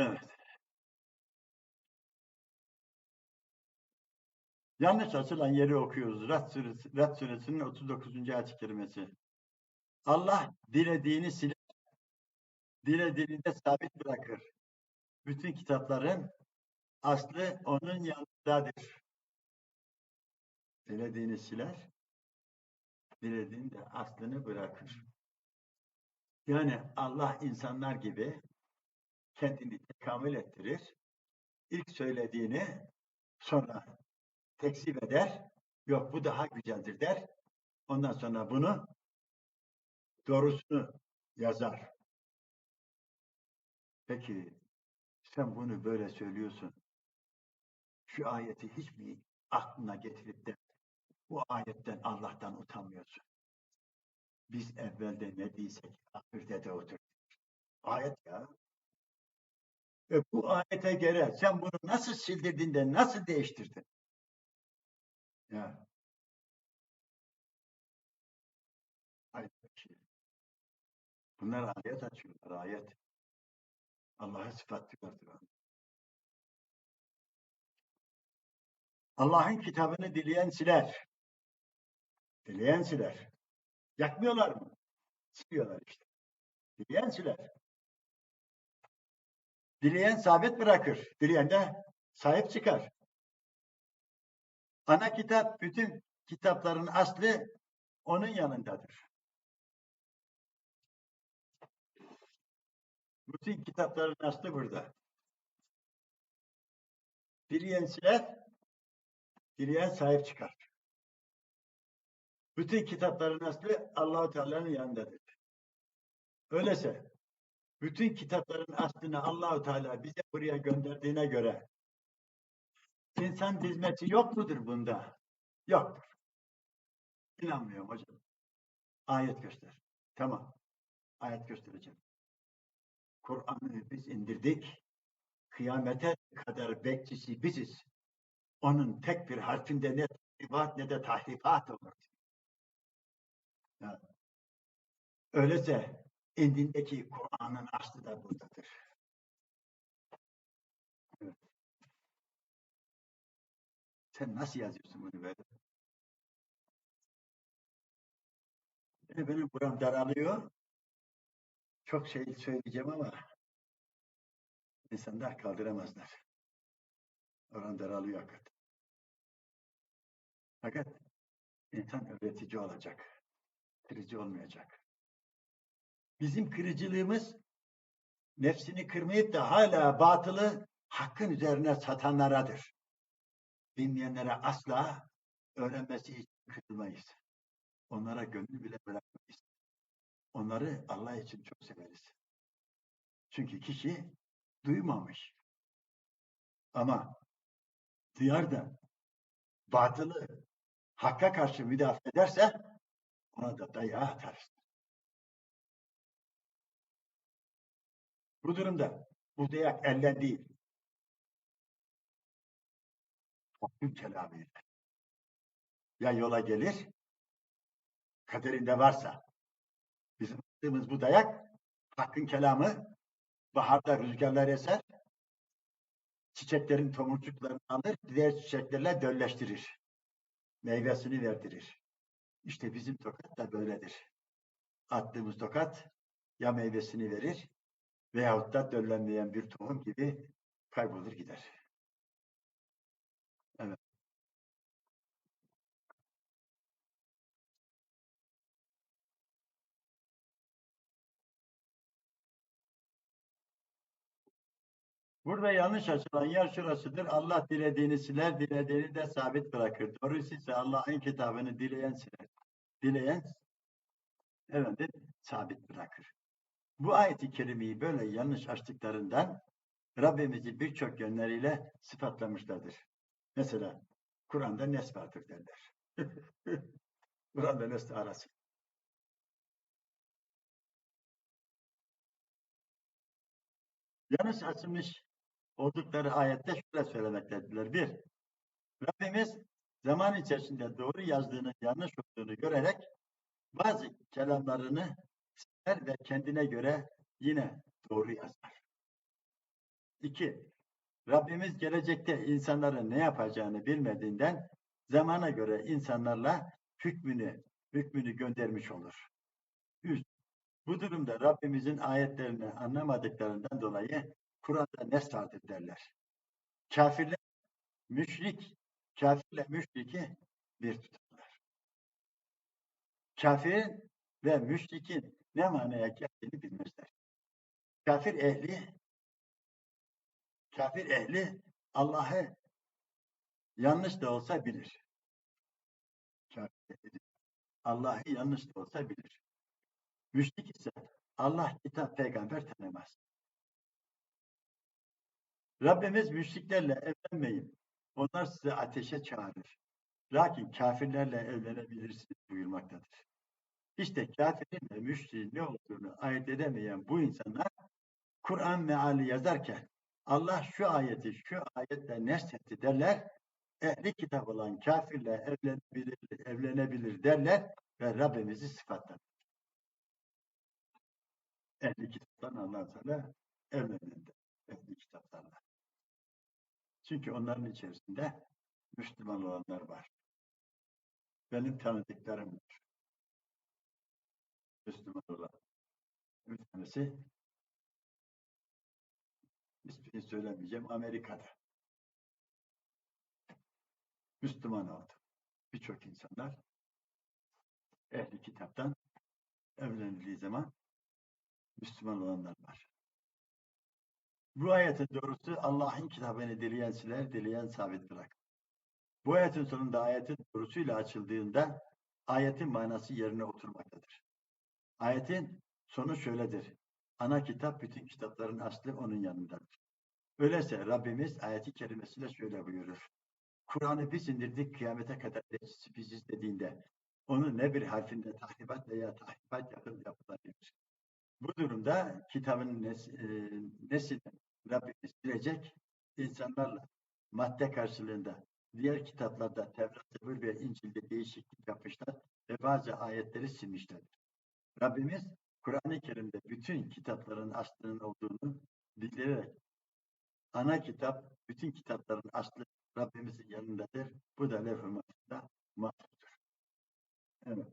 Evet. Yanlış açılan yeri okuyoruz. Rad suresi, Rad suresinin 39. ayet-i kerimesi. Allah dilediğini siler, dilediğini de sabit bırakır. Bütün kitapların aslı onun yanındadır. Dilediğini siler, dilediğini de aslını bırakır. Yani Allah insanlar gibi kendini tekamül ettirir. İlk söylediğini sonra tekzip eder. Yok bu daha güzeldir der. Ondan sonra bunu doğrusunu yazar. Peki sen bunu böyle söylüyorsun. Şu ayeti hiç mi aklına getirip de bu ayetten Allah'tan utanmıyorsun? Biz evvelde ne diysek ahirde de otur. Ayet ya. E bu ayete göre sen bunu nasıl sildirdin de nasıl değiştirdin? Ya. Bunlar ayet açıyorlar, ayet. Allah'a sıfatlıyorlar. Allah'ın kitabını dileyen siler. Dileyen siler. Yakmıyorlar mı? Siliyorlar işte. Dileyen siler. Dileyen sabit bırakır. Dileyen de sahip çıkar. Ana kitap bütün kitapların aslı onun yanındadır. Bütün kitapların aslı burada. Dileyen siler, dileyen sahip çıkar. Bütün kitapların aslı Allahu Teala'nın yanındadır. Öyleyse bütün kitapların aslını Allahu Teala bize buraya gönderdiğine göre insan hizmeti yok mudur bunda? Yoktur. İnanmıyorum hocam. Ayet göster. Tamam. Ayet göstereceğim. Kur'an'ı biz indirdik. Kıyamete kadar bekçisi biziz. Onun tek bir harfinde ne tahribat ne de tahrifat olur. Yani, öyleyse indindeki Kur'an'ın aslı da buradadır. Evet. Sen nasıl yazıyorsun bunu böyle? Yani benim buram daralıyor. Çok şey söyleyeceğim ama insanlar kaldıramazlar. Oran daralıyor hakikaten. Fakat insan öğretici olacak. Kırıcı olmayacak. Bizim kırıcılığımız nefsini kırmayıp da hala batılı hakkın üzerine satanlaradır. Bilmeyenlere asla öğrenmesi için kırılmayız. Onlara gönül bile bırakmayız. Onları Allah için çok severiz. Çünkü kişi duymamış. Ama duyar da batılı hakka karşı müdafaa ederse ona da dayağı atarız. Bu durumda bu dayak elden değil. Hakkın kelamıyla. Ya yola gelir, kaderinde varsa, bizim attığımız bu dayak, hakkın kelamı, baharda rüzgarlar eser, çiçeklerin tomurcuklarını alır, diğer çiçeklerle dölleştirir. Meyvesini verdirir. İşte bizim tokat da böyledir. Attığımız tokat ya meyvesini verir veyahut da döllenmeyen bir tohum gibi kaybolur gider. Evet. Burada yanlış açılan yer şurasıdır. Allah dilediğini siler, dilediğini de sabit bırakır. Doğrusu ise Allah'ın kitabını dileyen siler. Dileyen efendim, sabit bırakır. Bu ayeti kerimeyi böyle yanlış açtıklarından Rabbimizi birçok yönleriyle sıfatlamışlardır. Mesela Kur'an'da nes vardır derler. Kur'an'da nes arası. Yanlış açılmış oldukları ayette şöyle söylemektediler. Bir, Rabbimiz zaman içerisinde doğru yazdığını yanlış olduğunu görerek bazı kelamlarını siler ve kendine göre yine doğru yazar. İki, Rabbimiz gelecekte insanların ne yapacağını bilmediğinden zamana göre insanlarla hükmünü, hükmünü göndermiş olur. Üç, bu durumda Rabbimizin ayetlerini anlamadıklarından dolayı Kur'an'da ne sadır derler. Kafirler, müşrik, kafirle müşriki bir tutarlar. Kafirin ve müşrikin ne manaya geldiğini bilmezler. Kafir ehli kafir ehli Allah'ı yanlış da olsa bilir. Allah'ı yanlış da olsa bilir. Müşrik ise Allah, kitap, peygamber tanımaz. Rabbimiz müşriklerle evlenmeyin. Onlar size ateşe çağırır. Lakin kafirlerle evlenebilirsiniz buyurmaktadır. İşte kafirin ve müşriğin ne olduğunu ayırt edemeyen bu insanlar Kur'an meali yazarken Allah şu ayeti şu ayetle neshetti derler. Ehli kitap olan kafirle evlenebilir, evlenebilir derler ve Rabbimizi sıfatlar. Ehli kitaptan Allah Teala evlenildi. Ehli kitaplarla. Çünkü onların içerisinde Müslüman olanlar var. Benim tanıdıklarım var. Müslüman olan. Bir tanesi ismini söylemeyeceğim Amerika'da. Müslüman oldu. Birçok insanlar ehli kitaptan evlenildiği zaman Müslüman olanlar var. Bu ayetin doğrusu Allah'ın kitabını dileyen siler, dileyen sabit bırak. Bu ayetin sonunda ayetin doğrusuyla açıldığında ayetin manası yerine oturmaktadır. Ayetin sonu şöyledir. Ana kitap bütün kitapların aslı onun yanındadır. Öyleyse Rabbimiz ayeti kerimesiyle şöyle buyurur. Kur'an'ı biz indirdik kıyamete kadar biziz dediğinde onu ne bir harfinde tahribat veya tahribat yapıp yapılabilir. Bu durumda kitabın nes e, Rabbimiz silecek insanlarla madde karşılığında diğer kitaplarda Tevrat, Zebur ve İncil'de değişiklik yapmışlar ve bazı ayetleri silmişlerdir. Rabbimiz Kur'an-ı Kerim'de bütün kitapların aslının olduğunu bildirerek ana kitap, bütün kitapların aslı Rabbimizin yanındadır. Bu da levh-i mahfuzda mahfuzdur. Evet.